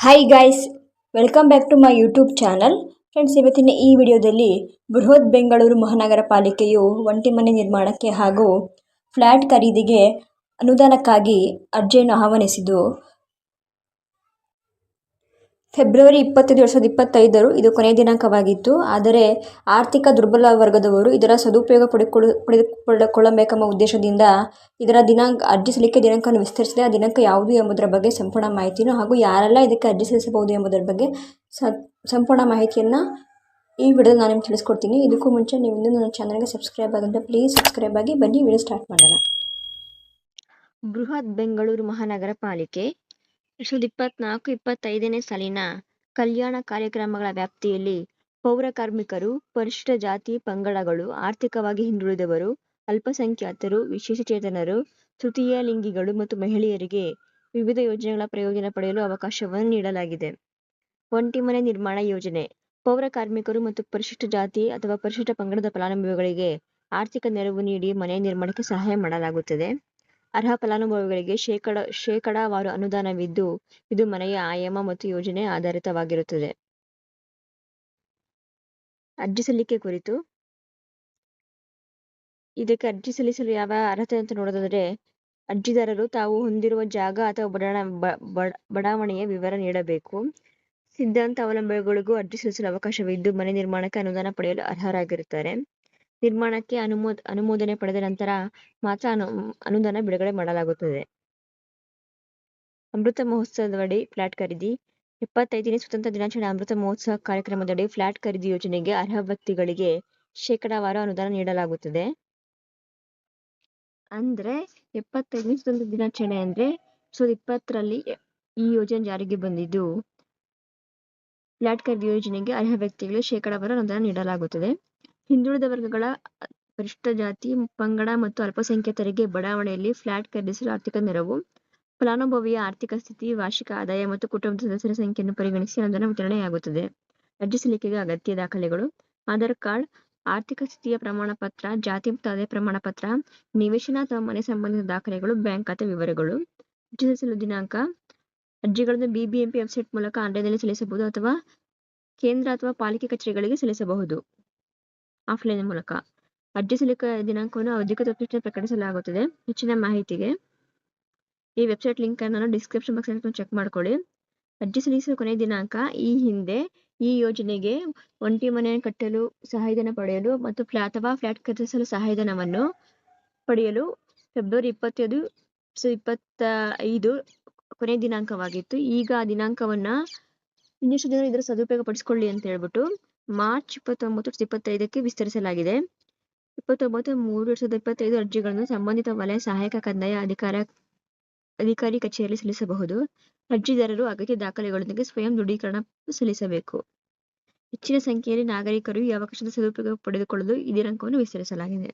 Hi guys welcome back to my YouTube channel friends ಇವತ್ತಿನ ಈ ವಿಡಿಯೋದಲ್ಲಿ ಬೃಹತ್ ಬೆಂಗಳೂರು ಮಹಾನಗರ ಪಾಲಿಕೆಯು ಒಂಟಿ ಮನೆ ನಿರ್ಮಾಣಕ್ಕೆ ಹಾಗೂ ಫ್ಲ್ಯಾಟ್ ಖರೀದಿಗೆ ಅನುದಾನಕ್ಕಾಗಿ ಅರ್ಜಿಯನ್ನು ಆಹ್ವಾನಿಸಿದ್ದು. ಫೆಬ್ರವರಿ ಇಪ್ಪತ್ತೈದು ಎರಡು ಸಾವಿರದ ಇಪ್ಪತ್ತೈದರು ಇದು ಕೊನೆಯ ದಿನಾಂಕವಾಗಿತ್ತು. ಆದರೆ ಆರ್ಥಿಕ ದುರ್ಬಲ ವರ್ಗದವರು ಇದರ ಸದುಪಯೋಗ ಪಡೆದುಕೊಳ್ಳ ಪಡೆದುಕೊಳ್ಳಬೇಕೆಂಬ ಉದ್ದೇಶದಿಂದ ಇದರ ದಿನಾಂಕ, ಅರ್ಜಿ ಸಲ್ಲಿಕೆ ದಿನಾಂಕವನ್ನು ವಿಸ್ತರಿಸಿದೆ ಆ ದಿನಾಂಕ ಯಾವುದು ಎಂಬುದರ ಬಗ್ಗೆ ಸಂಪೂರ್ಣ ಮಾಹಿತಿಯನ್ನು ಹಾಗೂ ಯಾರೆಲ್ಲ ಇದಕ್ಕೆ ಅರ್ಜಿ ಸಲ್ಲಿಸಬಹುದು ಎಂಬುದರ ಬಗ್ಗೆ ಸಂಪೂರ್ಣ ಮಾಹಿತಿಯನ್ನು ಈ ವಿಡಿಯೋದಲ್ಲಿ ನಾನು ನಿಮ್ಗೆ ತಿಳಿಸ್ಕೊಡ್ತೀನಿ. ಇದಕ್ಕೂ ಮುಂಚೆ ನೀವು ನನ್ನ ಚಾನಲ್ಗೆ ಸಬ್ಸ್ಕ್ರೈಬ್ ಆಗಂತ ಪ್ಲೀಸ್ ಸಬ್ಸ್ಕ್ರೈಬ್ ಆಗಿ ಬನ್ನಿ. ವಿಡಿಯೋ ಸ್ಟಾರ್ಟ್ ಮಾಡೋಣ. ಬೃಹತ್ ಬೆಂಗಳೂರು ಮಹಾನಗರ ಪಾಲಿಕೆ ಸಾವಿರದ ಇಪ್ಪತ್ನಾಲ್ಕು, ಇಪ್ಪತ್ತೈದನೇ ಸಾಲಿನ ಕಲ್ಯಾಣ ಕಾರ್ಯಕ್ರಮಗಳ ವ್ಯಾಪ್ತಿಯಲ್ಲಿ ಪೌರ ಕಾರ್ಮಿಕರು, ಪರಿಶಿಷ್ಟ ಜಾತಿ ಪಂಗಡಗಳು ಆರ್ಥಿಕವಾಗಿ ಹಿಂದುಳಿದವರು, ಅಲ್ಪಸಂಖ್ಯಾತರು, ವಿಶೇಷಚೇತನರು, ತೃತೀಯ ಲಿಂಗಿಗಳು ಮತ್ತು ಮಹಿಳೆಯರಿಗೆ ವಿವಿಧ ಯೋಜನೆಗಳ ಪ್ರಯೋಜನ ಪಡೆಯಲು ಅವಕಾಶವನ್ನು ನೀಡಲಾಗಿದೆ. ಒಂಟಿ ಮನೆ ನಿರ್ಮಾಣ ಯೋಜನೆ. ಪೌರ ಕಾರ್ಮಿಕರು ಮತ್ತು ಪರಿಶಿಷ್ಟ ಜಾತಿ ಅಥವಾ ಪರಿಶಿಷ್ಟ ಪಂಗಡದ ಫಲಾನುಭವಿಗಳಿಗೆ ಆರ್ಥಿಕ ನೆರವು ನೀಡಿ ಮನೆ ನಿರ್ಮಾಣಕ್ಕೆ ಸಹಾಯ ಮಾಡಲಾಗುತ್ತದೆ. ಅರ್ಹ ಫಲಾನುಭವಿಗಳಿಗೆ ಶೇಕಡ, ಶೇಕಡಾವಾರು ಅನುದಾನವಿದ್ದು, ಇದು ಮನೆಯ ಆಯಾಮ ಮತ್ತು ಯೋಜನೆ ಆಧಾರಿತವಾಗಿರುತ್ತದೆ. ಅರ್ಜಿ ಸಲ್ಲಿಕೆ ಕುರಿತು ಇದಕ್ಕೆ ಅರ್ಜಿ ಸಲ್ಲಿಸಲು ಯಾವ ಅರ್ಹತೆ ಅಂತ ನೋಡೋದಾದ್ರೆ, ಅರ್ಜಿದಾರರು ತಾವು ಹೊಂದಿರುವ ಜಾಗ ಅಥವಾ ಬಡಾವಣೆಯ ವಿವರ ನೀಡಬೇಕು. ಸಿದ್ಧಾಂತ ಅವಲಂಬನೆಗಳಿಗೂ ಅರ್ಜಿ ಸಲ್ಲಿಸಲು ಅವಕಾಶವಿದ್ದು, ಮನೆ ನಿರ್ಮಾಣಕ್ಕೆ ಅನುದಾನ ಪಡೆಯಲು ಅರ್ಹರಾಗಿರುತ್ತಾರೆ. ನಿರ್ಮಾಣಕ್ಕೆ ಅನುಮೋ ಅನುಮೋದನೆ ಪಡೆದ ನಂತರ ಮಾತ್ರ ಅನು, ಅನುದಾನ ಬಿಡುಗಡೆ ಮಾಡಲಾಗುತ್ತದೆ. ಅಮೃತ ಮಹೋತ್ಸವದಡಿ ಫ್ಲಾಟ್ ಖರೀದಿ. ಇಪ್ಪತ್ತೈದನೇ ಸ್ವತಂತ್ರ ದಿನಾಚರಣೆ ಅಮೃತ ಮಹೋತ್ಸವ ಕಾರ್ಯಕ್ರಮದಡಿ ಫ್ಲಾಟ್ ಖರೀದಿ ಯೋಜನೆಗೆ ಅರ್ಹ ವ್ಯಕ್ತಿಗಳಿಗೆ ಶೇಕಡಾವಾರು ಅನುದಾನ ನೀಡಲಾಗುತ್ತದೆ. ಅಂದ್ರೆ ಎಪ್ಪತ್ತೈದನೇ ಸ್ವತಂತ್ರ ದಿನಾಚರಣೆ ಅಂದ್ರೆ ಸಾವಿರದ ಇಪ್ಪತ್ತರಲ್ಲಿ ಈ ಯೋಜನೆ ಜಾರಿಗೆ ಬಂದಿದ್ದು. ಫ್ಲಾಟ್ ಖರೀದಿ ಯೋಜನೆಗೆ ಅರ್ಹ ವ್ಯಕ್ತಿಗಳಿಗೆ ಶೇಕಡಾವಾರು ಅನುದಾನ ನೀಡಲಾಗುತ್ತದೆ. ಹಿಂದುಳಿದ ವರ್ಗಗಳ ಪರಿಶಿಷ್ಟ ಜಾತಿ, ಪಂಗಡ ಮತ್ತು ಅಲ್ಪಸಂಖ್ಯಾತರಿಗೆ ಬಡಾವಣೆಯಲ್ಲಿ ಫ್ಲಾಟ್ ಖರೀದಿಸಲು ಆರ್ಥಿಕ ನೆರವು, ಫಲಾನುಭವಿಯ ಆರ್ಥಿಕ ಸ್ಥಿತಿ, ವಾರ್ಷಿಕ ಆದಾಯ ಮತ್ತು ಕುಟುಂಬದ ಸದಸ್ಯರ ಸಂಖ್ಯೆಯನ್ನು ಪರಿಗಣಿಸಿ ಅನುದಾನ ವಿತರಣೆಯಾಗುತ್ತದೆ. ಅರ್ಜಿ ಸಲ್ಲಿಕೆಗೆ ಅಗತ್ಯ ದಾಖಲೆಗಳು, ಆಧಾರ್ ಕಾರ್ಡ್, ಆರ್ಥಿಕ ಸ್ಥಿತಿಯ ಪ್ರಮಾಣ ಪತ್ರ ಜಾತಿ ಮತ್ತು ಆದಾಯ ಪ್ರಮಾಣ ಪತ್ರ ನಿವೇಶನ ಅಥವಾ ಮನೆ ಸಂಬಂಧಿತ ದಾಖಲೆಗಳು, ಬ್ಯಾಂಕ್ ಖಾತೆ ವಿವರಗಳು, ಅರ್ಜಿ ಸಲ್ಲಿಸಲು ದಿನಾಂಕ, ಅರ್ಜಿಗಳನ್ನು ಬಿಬಿಎಂಪಿ ವೆಬ್ಸೈಟ್ ಮೂಲಕ ಆನ್ಲೈನ್ನಲ್ಲಿ ಸಲ್ಲಿಸಬಹುದು ಅಥವಾ ಕೇಂದ್ರ ಅಥವಾ ಪಾಲಿಕೆ ಕಚೇರಿಗಳಿಗೆ ಸಲ್ಲಿಸಬಹುದು. ಆಫ್ಲೈನ್ ಮೂಲಕ. ಅರ್ಜಿ ಸಲ್ಲಿಕೆ ದಿನಾಂಕವನ್ನು ಅಧಿಕೃತ ವೆಬ್ಸೈಟ್ ಪ್ರಕಟಿಸಲಾಗುತ್ತದೆ. ಹೆಚ್ಚಿನ ಮಾಹಿತಿಗೆ ಈ ವೆಬ್ಸೈಟ್ ಲಿಂಕ್ ಅನ್ನು ಡಿಸ್ಕ್ರಿಪ್ಷನ್ ಬಾಕ್ಸ್ ಚೆಕ್ ಮಾಡ್ಕೊಳ್ಳಿ. ಅರ್ಜಿ ಸಲ್ಲಿಸುವ ಕೊನೆಯ ದಿನಾಂಕ ಈ ಹಿಂದೆ ಈ ಯೋಜನೆಗೆ ಒಂಟಿ ಮನೆ ಕಟ್ಟಲು ಸಹಾಯಧನ ಪಡೆಯಲು ಮತ್ತು ಫ್ಲಾ ಅಥವಾ ಫ್ಲಾಟ್ ಖರೀದಿಸಲು ಸಹಾಯಧನವನ್ನು ಪಡೆಯಲು ಫೆಬ್ರವರಿ ಇಪ್ಪತ್ತೈದು ಇಪ್ಪತ್ತ ಐದು ಕೊನೆಯ ದಿನಾಂಕವಾಗಿತ್ತು. ಈಗ ಆ ದಿನಾಂಕವನ್ನ ಇನ್ನಿಷ್ಟು ಜನರು ಇದರ ಸದುಪಯೋಗ ಪಡಿಸಿಕೊಳ್ಳಿ ಅಂತ ಹೇಳ್ಬಿಟ್ಟು ಮಾರ್ಚ್ ಇಪ್ಪತ್ತೊಂಬತ್ತು ಇಪ್ಪತ್ತೈದಕ್ಕೆ ವಿಸ್ತರಿಸಲಾಗಿದೆ. ಇಪ್ಪತ್ತೊಂಬತ್ತು, ಮೂರು ಎರಡ್ ಸಾವಿರದ ಇಪ್ಪತ್ತೈದು ಅರ್ಜಿಗಳನ್ನು ಸಂಬಂಧಿತ ವಲಯ ಸಹಾಯಕ ಕಂದಾಯ ಅಧಿಕಾರ, ಅಧಿಕಾರಿ ಕಚೇರಿಯಲ್ಲಿ ಸಲ್ಲಿಸಬಹುದು. ಅರ್ಜಿದಾರರು ಅಗತ್ಯ ದಾಖಲೆಗಳೊಂದಿಗೆ ಸ್ವಯಂ ದೃಢೀಕರಣ ಸಲ್ಲಿಸಬೇಕು. ಹೆಚ್ಚಿನ ಸಂಖ್ಯೆಯಲ್ಲಿ ನಾಗರಿಕರು ಈ ಅವಕಾಶದ ಸದುಪಯೋಗ ಪಡೆದುಕೊಳ್ಳಲು ಈ ದಿನಾಂಕವನ್ನು ವಿಸ್ತರಿಸಲಾಗಿದೆ.